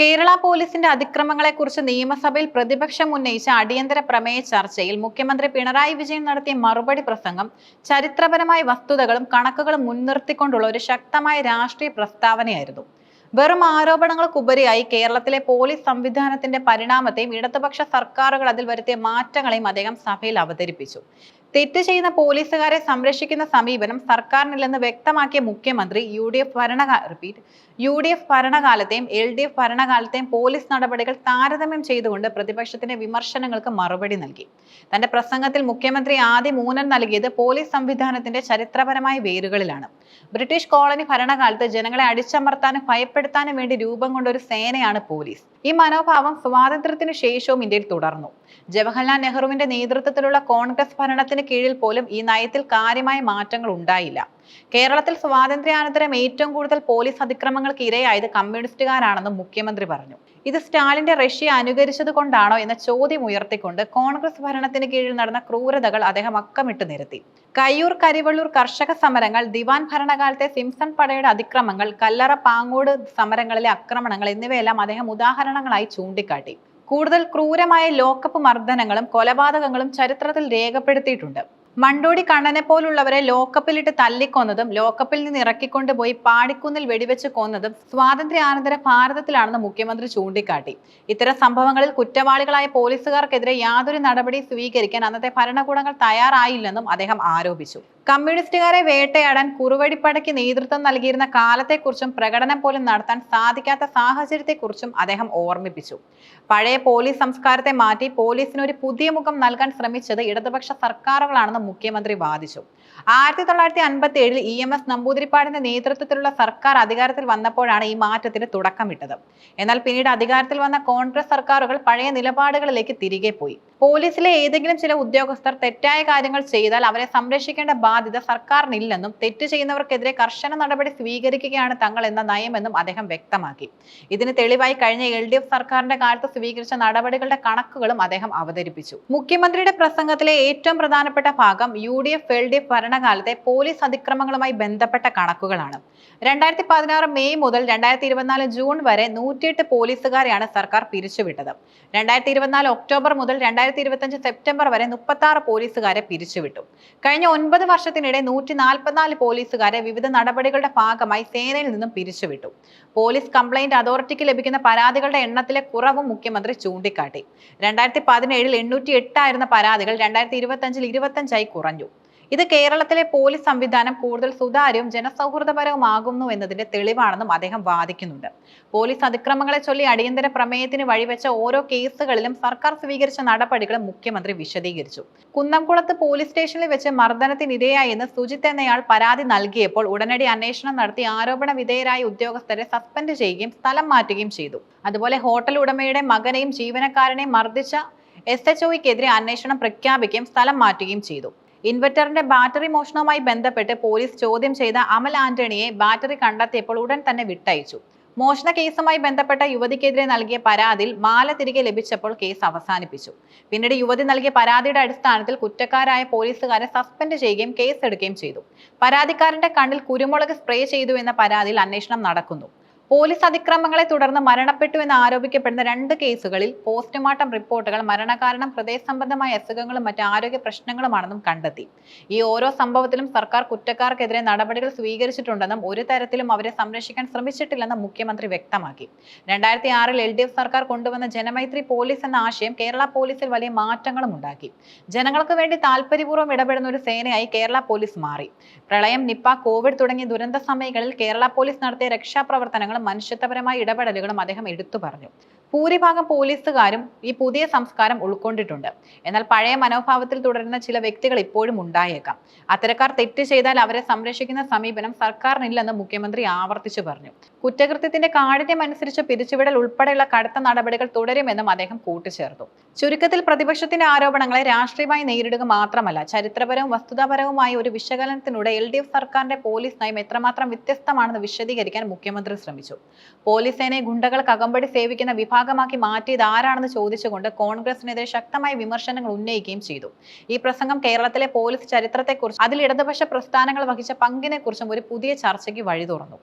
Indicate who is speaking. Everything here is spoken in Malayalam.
Speaker 1: കേരള പോലീസിന്റെ അതിക്രമങ്ങളെക്കുറിച്ച് നിയമസഭയിൽ പ്രതിപക്ഷം ഉന്നയിച്ച അടിയന്തര പ്രമേയ ചർച്ചയിൽ മുഖ്യമന്ത്രി പിണറായി വിജയൻ നടത്തിയ മറുപടി പ്രസംഗം ചരിത്രപരമായ വസ്തുതകളും കണക്കുകളും മുൻനിർത്തിക്കൊണ്ടുള്ള ഒരു ശക്തമായ രാഷ്ട്രീയ പ്രസ്താവനയായിരുന്നു. വെറും ആരോപണങ്ങൾക്കുപരിയായി കേരളത്തിലെ പോലീസ് സംവിധാനത്തിന്റെ പരിണാമത്തെയും ഇടതുപക്ഷ സർക്കാരുകൾ അതിൽ വരുത്തിയ മാറ്റങ്ങളെയും അദ്ദേഹം സഭയിൽ അവതരിപ്പിച്ചു. തെറ്റ് ചെയ്യുന്ന പോലീസുകാരെ സംരക്ഷിക്കുന്ന സമീപനം സർക്കാരിനില്ലെന്ന് വ്യക്തമാക്കിയ മുഖ്യമന്ത്രി യു ഡി എഫ് ഭരണകാല റിപ്പീറ്റ് യു ഡി എഫ് ഭരണകാലത്തെയും എൽ ഡി എഫ് ഭരണകാലത്തെയും പോലീസ് നടപടികൾ താരതമ്യം ചെയ്തുകൊണ്ട് പ്രതിപക്ഷത്തിന്റെ വിമർശനങ്ങൾക്ക് മറുപടി നൽകി. തന്റെ പ്രസംഗത്തിൽ മുഖ്യമന്ത്രി ആദ്യം ഊന്നൽ നൽകിയത് പോലീസ് സംവിധാനത്തിന്റെ ചരിത്രപരമായ വേരുകളിലാണ്. ബ്രിട്ടീഷ് കോളനി ഭരണകാലത്ത് ജനങ്ങളെ അടിച്ചമർത്താനും ഭയപ്പെടുത്താനും വേണ്ടി രൂപം കൊണ്ട ഒരു സേനയാണ് പോലീസ്. ഈ മനോഭാവം സ്വാതന്ത്ര്യത്തിനു ശേഷവും ഇന്ത്യയിൽ തുടർന്നു. ജവഹർലാൽ നെഹ്റുവിന്റെ നേതൃത്വത്തിലുള്ള കോൺഗ്രസ് ഭരണത്തിന് കീഴിൽ പോലും ഈ നയത്തിൽ കാര്യമായ മാറ്റങ്ങൾ ഉണ്ടായില്ല. കേരളത്തിൽ സ്വാതന്ത്ര്യാനന്തരം ഏറ്റവും കൂടുതൽ പോലീസ് അതിക്രമങ്ങൾക്ക് ഇരയായത് കമ്മ്യൂണിസ്റ്റുകാരാണെന്നും മുഖ്യമന്ത്രി പറഞ്ഞു. ഇത് സ്റ്റാലിന്റെ റഷ്യ അനുകരിച്ചത് കൊണ്ടാണോ എന്ന ചോദ്യം ഉയർത്തിക്കൊണ്ട് കോൺഗ്രസ് ഭരണത്തിന് കീഴിൽ നടന്ന ക്രൂരതകൾ അദ്ദേഹം അക്കമിട്ട് നിരത്തി. കയ്യൂർ കരിവള്ളൂർ കർഷക സമരങ്ങൾ ദിവാൻ ഭരണകാലത്തെ സിംസൺ പടയുടെ അതിക്രമങ്ങൾ കല്ലറ പാങ്ങോട് സമരങ്ങളിലെ ആക്രമണങ്ങൾ എന്നിവയെല്ലാം അദ്ദേഹം ഉദാഹരണങ്ങളായി ചൂണ്ടിക്കാട്ടി. കൂടുതൽ ക്രൂരമായ ലോക്കപ്പ് മർദ്ദനങ്ങളും കൊലപാതകങ്ങളും ചരിത്രത്തിൽ രേഖപ്പെടുത്തിയിട്ടുണ്ട്. മണ്ടോടി കണ്ണനെ പോലുള്ളവരെ ലോക്കപ്പിലിട്ട് തല്ലിക്കൊന്നതും ലോക്കപ്പിൽ നിന്ന് ഇറക്കിക്കൊണ്ടുപോയി പാടിക്കുന്നിൽ വെടിവെച്ച് കൊന്നതും സ്വാതന്ത്ര്യാനന്തര ഭാരതത്തിലാണെന്ന് മുഖ്യമന്ത്രി ചൂണ്ടിക്കാട്ടി. ഇത്തരം സംഭവങ്ങളിൽ കുറ്റവാളികളായ പോലീസുകാർക്കെതിരെ യാതൊരു നടപടി സ്വീകരിക്കാൻ അന്നത്തെ ഭരണകൂടങ്ങൾ തയ്യാറായില്ലെന്നും അദ്ദേഹം ആരോപിച്ചു. കമ്മ്യൂണിസ്റ്റുകാരെ വേട്ടയാടാൻ കുറുവടിപ്പടയ്ക്ക് നേതൃത്വം നൽകിയിരുന്ന കാലത്തെക്കുറിച്ചും പ്രകടനം പോലും നടത്താൻ സാധിക്കാത്ത സാഹചര്യത്തെക്കുറിച്ചും അദ്ദേഹം ഓർമ്മിപ്പിച്ചു. പഴയ പോലീസ് സംസ്കാരത്തെ മാറ്റി പോലീസിന് ഒരു പുതിയ മുഖം നൽകാൻ ശ്രമിച്ചത് ഇടതുപക്ഷ സർക്കാരുകളാണെന്ന് മുഖ്യമന്ത്രി വാദിച്ചു. ആയിരത്തി തൊള്ളായിരത്തി അൻപത്തി ഏഴിൽ ഇ എം എസ് നമ്പൂതിരിപ്പാടിന്റെ നേതൃത്വത്തിലുള്ള സർക്കാർ അധികാരത്തിൽ വന്നപ്പോഴാണ് ഈ മാറ്റത്തിന് തുടക്കമിട്ടത്. എന്നാൽ പിന്നീട് അധികാരത്തിൽ വന്ന കോൺഗ്രസ് സർക്കാരുകൾ പഴയ നിലപാടുകളിലേക്ക് തിരികെ പോയി. പോലീസിലെ ഏതെങ്കിലും ചില ഉദ്യോഗസ്ഥർ തെറ്റായ കാര്യങ്ങൾ ചെയ്താൽ അവരെ സംരക്ഷിക്കേണ്ട ബാധ്യത സർക്കാരിനില്ലെന്നും തെറ്റ് ചെയ്യുന്നവർക്കെതിരെ കർശന നടപടി സ്വീകരിക്കുകയാണ് തങ്ങൾ എന്ന നയമെന്നും അദ്ദേഹം വ്യക്തമാക്കി. ഇതിന് തെളിവായി കഴിഞ്ഞ എൽ ഡി എഫ് സർക്കാരിന്റെ കാലത്ത് സ്വീകരിച്ച നടപടികളുടെ കണക്കുകളും അദ്ദേഹം അവതരിപ്പിച്ചു. മുഖ്യമന്ത്രിയുടെ പ്രസംഗത്തിലെ ഏറ്റവും പ്രധാനപ്പെട്ട ഭാഗം U D F L D F ഭരണകാലത്തെ police അതിക്രമങ്ങളുമായി ബന്ധപ്പെട്ട കണക്കുകളാണ്. രണ്ടായിരത്തി പതിനാറ് മെയ് മുതൽ രണ്ടായിരത്തി ഇരുപത്തിനാല് ജൂൺ വരെ നൂറ്റിയെട്ട് പോലീസുകാരെയാണ് സർക്കാർ പിരിച്ചുവിട്ടത്. രണ്ടായിരത്തി ഇരുപത്തിനാല് ഒക്ടോബർ മുതൽ രണ്ടായിരത്തി ഇരുപത്തിയഞ്ച് സെപ്റ്റംബർ വരെ മുപ്പത്തി ആറ് പോലീസുകാരെ പിരിച്ചുവിട്ടു. കഴിഞ്ഞ ഒൻപത് വർഷത്തിനിടെ നൂറ്റി നാൽപ്പത്തിനാല് പോലീസുകാരെ വിവിധ നടപടികളുടെ ഭാഗമായി സേനയിൽ നിന്നും പിരിച്ചുവിട്ടു. പോലീസ് കംപ്ലൈന്റ് അതോറിറ്റിക്ക് ലഭിക്കുന്ന പരാതികളുടെ എണ്ണത്തിലെ കുറവും മുഖ്യമന്ത്രി ചൂണ്ടിക്കാട്ടി. രണ്ടായിരത്തി പതിനേഴിൽ എണ്ണൂറ്റി എട്ടായിരുന്ന പരാതികൾ രണ്ടായിരത്തി ഇരുപത്തഞ്ചിൽ ഇരുപത്തഞ്ചായി കുറഞ്ഞു. ഇത് കേരളത്തിലെ പോലീസ് സംവിധാനം കൂടുതൽ സുതാര്യവും ജനസൗഹൃദപരവുമാകുന്നു എന്നതിന്റെ തെളിവാണെന്നും അദ്ദേഹം വാദിക്കുന്നുണ്ട്. പോലീസ് അതിക്രമങ്ങളെ ചൊല്ലി അടിയന്തര പ്രമേയത്തിന് വഴിവെച്ച ഓരോ കേസുകളിലും സർക്കാർ സ്വീകരിച്ച നടപടികളും മുഖ്യമന്ത്രി വിശദീകരിച്ചു. കുന്നംകുളത്ത് പോലീസ് സ്റ്റേഷനിൽ വെച്ച് മർദ്ദനത്തിനിരയായി എന്ന് സുജിത്ത് എന്നയാൾ പരാതി നൽകിയപ്പോൾ ഉടനടി അന്വേഷണം നടത്തി ആരോപണ വിധേയരായ ഉദ്യോഗസ്ഥരെ സസ്പെൻഡ് ചെയ്യുകയും സ്ഥലം മാറ്റുകയും ചെയ്തു. അതുപോലെ ഹോട്ടൽ ഉടമയുടെ മകനെയും ജീവനക്കാരനെയും മർദ്ദിച്ച എസ് എച്ച് ഒക്കെതിരെ അന്വേഷണം പ്രഖ്യാപിക്കുകയും സ്ഥലം മാറ്റുകയും ചെയ്തു. ഇൻവെർട്ടറിന്റെ ബാറ്ററി മോഷണവുമായി ബന്ധപ്പെട്ട് പോലീസ് ചോദ്യം ചെയ്ത അമൽ ആന്റണിയെ ബാറ്ററി കണ്ടെത്തിയപ്പോൾ ഉടൻ തന്നെ വിട്ടയച്ചു. മോഷണ കേസുമായി ബന്ധപ്പെട്ട യുവതിക്കെതിരെ നൽകിയ പരാതിയിൽ മാല തിരികെ ലഭിച്ചപ്പോൾ കേസ് അവസാനിപ്പിച്ചു. പിന്നീട് യുവതി നൽകിയ പരാതിയുടെ അടിസ്ഥാനത്തിൽ കുറ്റക്കാരായ പോലീസുകാരെ സസ്പെൻഡ് ചെയ്യുകയും കേസ് എടുക്കുകയും ചെയ്തു. പരാതിക്കാരന്റെ കണ്ണിൽ കുരുമുളക് സ്പ്രേ ചെയ്തു എന്ന പരാതിയിൽ അന്വേഷണം നടക്കുന്നു. പോലീസ് അതിക്രമങ്ങളെ തുടർന്ന് മരണപ്പെട്ടു എന്ന് ആരോപിക്കപ്പെടുന്ന രണ്ട് കേസുകളിൽ പോസ്റ്റ്മോർട്ടം റിപ്പോർട്ടുകൾ മരണകാരണം ഹൃദയ സംബന്ധമായ അസുഖങ്ങളും മറ്റ് ആരോഗ്യ പ്രശ്നങ്ങളുമാണെന്നും കണ്ടെത്തി. ഈ ഓരോ സംഭവത്തിലും സർക്കാർ കുറ്റക്കാർക്കെതിരെ നടപടികൾ സ്വീകരിച്ചിട്ടുണ്ടെന്നും ഒരു തരത്തിലും അവരെ സംരക്ഷിക്കാൻ ശ്രമിച്ചിട്ടില്ലെന്നും മുഖ്യമന്ത്രി വ്യക്തമാക്കി. രണ്ടായിരത്തി ആറിൽ എൽ സർക്കാർ കൊണ്ടുവന്ന ജനമൈത്രി പോലീസ് എന്ന ആശയം കേരള പോലീസിൽ വലിയ മാറ്റങ്ങളും ഉണ്ടാക്കി. ജനങ്ങൾക്ക് വേണ്ടി താല്പര്യപൂർവം ഇടപെടുന്ന ഒരു സേനയായി കേരള പോലീസ് മാറി. പ്രളയം നിപ്പ കോവിഡ് തുടങ്ങിയ ദുരന്ത സമയങ്ങളിൽ കേരള പോലീസ് നടത്തിയ രക്ഷാപ്രവർത്തനങ്ങളും മനുഷ്യത്വപരമായ ഇടപെടലുകളും അദ്ദേഹം എടുത്തു പറഞ്ഞു. ഭൂരിഭാഗം പോലീസുകാരും ഈ പുതിയ സംസ്കാരം ഉൾക്കൊണ്ടിട്ടുണ്ട്. എന്നാൽ പഴയ മനോഭാവത്തിൽ തുടരുന്ന ചില വ്യക്തികൾ ഇപ്പോഴും ഉണ്ടായേക്കാം. അത്തരക്കാർ തെറ്റ് ചെയ്താൽ അവരെ സംരക്ഷിക്കുന്ന സമീപനം സർക്കാരിനില്ലെന്ന് മുഖ്യമന്ത്രി ആവർത്തിച്ചു പറഞ്ഞു. കുറ്റകൃത്യത്തിന്റെ കാഠിന്യം അനുസരിച്ച് പിരിച്ചുവിടൽ ഉൾപ്പെടെയുള്ള കടുത്ത നടപടികൾ തുടരുമെന്നും അദ്ദേഹം കൂട്ടിച്ചേർത്തു. ചുരുക്കത്തിൽ പ്രതിപക്ഷത്തിന്റെ ആരോപണങ്ങളെ രാഷ്ട്രീയമായി നേരിടുക മാത്രമല്ല ചരിത്രപരവും വസ്തുതാപരവുമായ ഒരു വിശകലനത്തിലൂടെ എൽ ഡി എഫ് സർക്കാരിന്റെ പോലീസ് നയം എത്രമാത്രം വ്യത്യസ്തമാണെന്ന് വിശദീകരിക്കാൻ മുഖ്യമന്ത്രി ശ്രമിച്ചു. പോലീസ് സേനയെ ഗുണ്ടകൾക്ക് അകമ്പടി സേവിക്കുന്ന വിഭാഗമാക്കി മാറ്റിയത് ആരാണെന്ന് ചോദിച്ചുകൊണ്ട് കോൺഗ്രസിനെതിരെ ശക്തമായ വിമർശനങ്ങൾ ഉന്നയിക്കുകയും ചെയ്തു. ഈ പ്രസംഗം കേരളത്തിലെ പോലീസ് ചരിത്രത്തെക്കുറിച്ച് അതിൽ ഇടതുപക്ഷ പ്രസ്ഥാനങ്ങൾ വഹിച്ച പങ്കിനെക്കുറിച്ചും ഒരു പുതിയ ചർച്ചയ്ക്ക് വഴി തുറന്നു